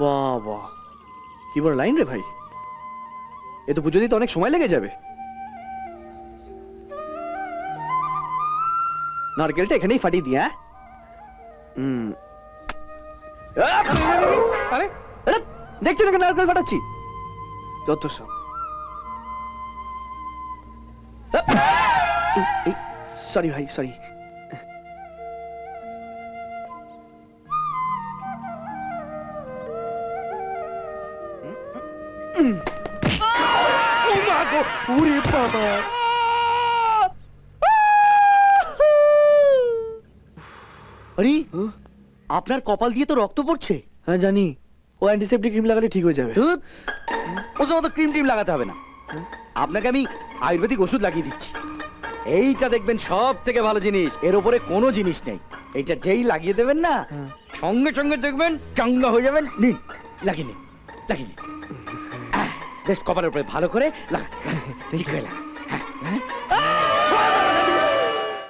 বাবা। কি বড় লাইন রে ভাই। এ তো পুজো দিতে অনেক সময় লেগে যাবে। নারকেলটা এখানেই ফাটিয়ে দিয়ে হ্যাঁ? হুম। আরে! আরে, দেখছ না নারকেল ফাটাচ্ছি? যত সব। সরি ভাই সরি আরে আপনার কপাল দিয়ে তো রক্ত পড়ছে। হ্যাঁ জানি। ও অ্যান্টিসেপ্টিক ক্রিম লাগালে ঠিক হয়ে যাবে। ও সময় তো ক্রিম টিম লাগাতে হবে না। আপনাকে আমি আয়ুর্বেদিক ওষুধ লাগিয়ে দিচ্ছি। এইটা দেখবেন সব থেকে ভালো জিনিস। এর উপরে কোনো জিনিস নেই। এইটা যেই লাগিয়ে দেবেন না হ্যাঁ। সঙ্গে সঙ্গে দেখবেন চাঙ্গা হয়ে যাবেন। নিন লাগিয়ে নিন লাগিয়ে নিন। বেশ কপালের উপরে ভালো করে লাগা ঠিক করে লাগা হ্যাঁ, হ্যাঁ।